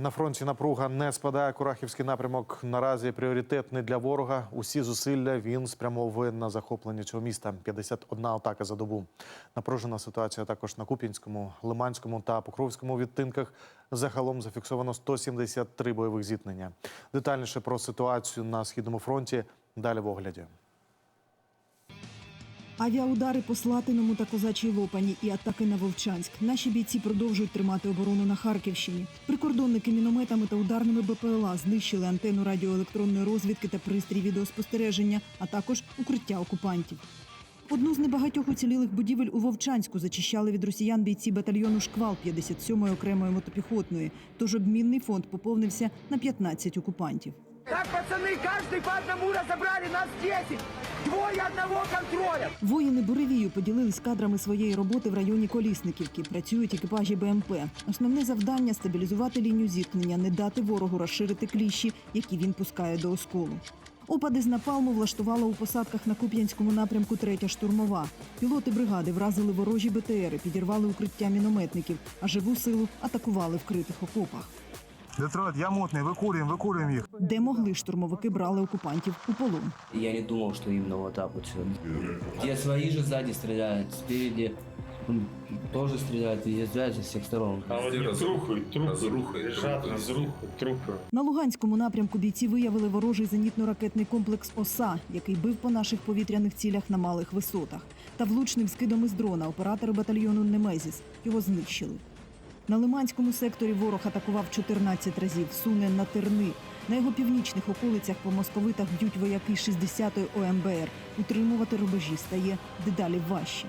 На фронті напруга не спадає. Курахівський напрямок наразі пріоритетний для ворога. Усі зусилля він спрямовує на захоплення цього міста. 51 атака за добу. Напружена ситуація також на Куп'янському, Лиманському та Покровському відтинках. Загалом зафіксовано 173 бойових зіткнення. Детальніше про ситуацію на східному фронті далі в огляді. Авіаудари по Слатиному та Козачій Лопані і атаки на Вовчанськ. Наші бійці продовжують тримати оборону на Харківщині. Прикордонники мінометами та ударними БПЛА знищили антенну радіоелектронної розвідки та пристрій відеоспостереження, а також укриття окупантів. Одну з небагатьох уцілілих будівель у Вовчанську зачищали від росіян бійці батальйону Шквал 57-ї окремої мотопіхотної. Тож обмінний фонд поповнився на 15 окупантів. Пацаны, каждый по одному разобрали, нас 10. Двое одного контроля. Воїни буревію поділились кадрами своєї роботи в районі Колісниківки. Працюють екіпажі БМП. Основне завдання стабілізувати лінію зіткнення, не дати ворогу розширити кліщі, які він пускає до осколу. Опади з напалму влаштувала у посадках на Куп'янському напрямку третя штурмова. Пілоти бригади вразили ворожі БТРи, підірвали укриття мінометників, а живу силу атакували в критих окопах. Детройт, я мутний, викурюємо, викурюємо їх. Де могли штурмовики брали окупантів у полон. Я не думал, что именно вот так вот все. Где свои же сзади стреляют, спереди м, тоже стреляют, и стреляют со всех сторон. А вони трухають, трухають, лежать, розрухають, трупи. На Луганському напрямку бійці виявили ворожий зенітно-ракетний комплекс ОСА, який бив по наших повітряних цілях на малих висотах. Та влучним скидом із дрона оператори батальйону Немезіс його знищили. На Лиманському секторі ворог атакував 14 разів, суне на терни. На його північних околицях по московитах б'ють вояки 60-ї ОМБР. Утримувати рубежі стає дедалі важче.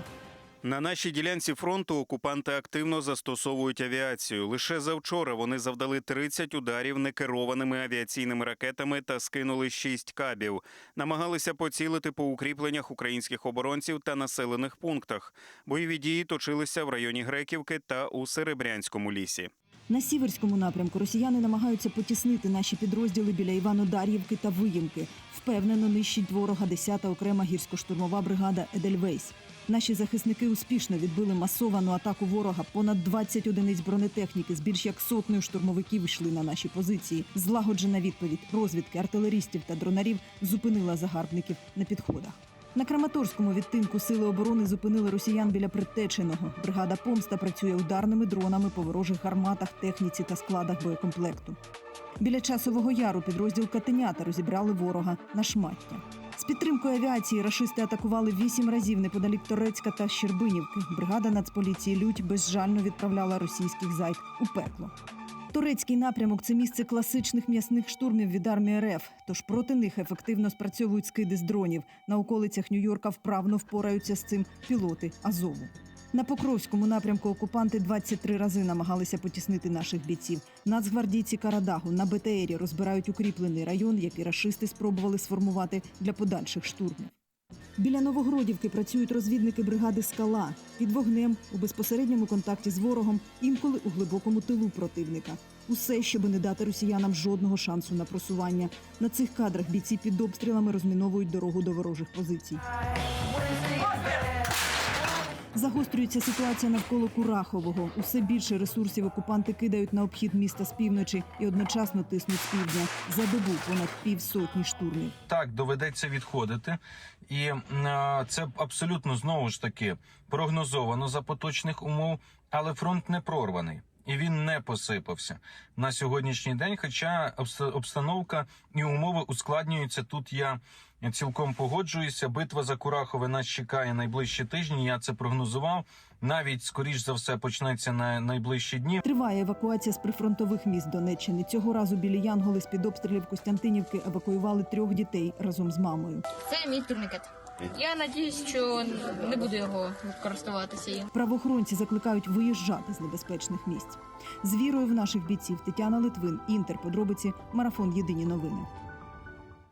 На нашій ділянці фронту окупанти активно застосовують авіацію. Лише завчора вони завдали 30 ударів некерованими авіаційними ракетами та скинули 6 кабів. Намагалися поцілити по укріпленнях українських оборонців та населених пунктах. Бойові дії точилися в районі Греківки та у Серебрянському лісі. На сіверському напрямку росіяни намагаються потіснити наші підрозділи біля Іванодар'ївки та Виїмки. Впевнено нищить ворога 10-та окрема гірсько-штурмова бригада Едельвейс. Наші захисники успішно відбили масовану атаку ворога. Понад 20 одиниць бронетехніки з більш як сотнею штурмовиків йшли на наші позиції. Злагоджена відповідь розвідки артилерістів та дронарів зупинила загарбників на підходах. На Краматорському відтинку сили оборони зупинили росіян біля Предтеченого. Бригада помста працює ударними дронами по ворожих гарматах, техніці та складах боєкомплекту. Біля часового яру підрозділ Катенята розібрали ворога на шмаття. З підтримкою авіації рашисти атакували вісім разів неподалік Торецька та Щербинівки. Бригада Нацполіції Лють безжально відправляла російських зайд у пекло. Турецький напрямок це місце класичних м'ясних штурмів від армії РФ. Тож проти них ефективно спрацьовують скиди з дронів. На околицях Нью-Йорка вправно впораються з цим пілоти Азову. На Покровському напрямку окупанти 23 рази намагалися потіснити наших бійців. Нацгвардійці Карадагу на БТРі розбирають укріплений район, який рашисти спробували сформувати для подальших штурмів. Біля Новогродівки працюють розвідники бригади Скала під вогнем у безпосередньому контакті з ворогом, інколи у глибокому тилу противника. Усе, щоб не дати росіянам жодного шансу на просування. На цих кадрах бійці під обстрілами розміновують дорогу до ворожих позицій. Загострюється ситуація навколо Курахового. Усе більше ресурсів окупанти кидають на обхід міста з півночі і одночасно тиснуть з півдня. За добу понад півсотні штурмів. так доведеться відходити, і м, це абсолютно знову ж таки прогнозовано за поточних умов, але фронт не прорваний. І він не посипався на сьогоднішній день. Хоча обста- обстановка і умови ускладнюються. Тут я цілком погоджуюся. Битва за Курахове нас чекає найближчі тижні. Я це прогнозував. Навіть скоріш за все почнеться на найближчі дні. Триває евакуація з прифронтових міст Донеччини. Цього разу білі Янголи з під обстрілів Костянтинівки евакуювали трьох дітей разом з мамою. Це мій турнікет. Я надіюсь, що не буду його користуватися. Правоохоронці закликають виїжджати з небезпечних місць. З вірою в наших бійців Тетяна Литвин, Інтер. Подробиці. Марафон. Єдині новини.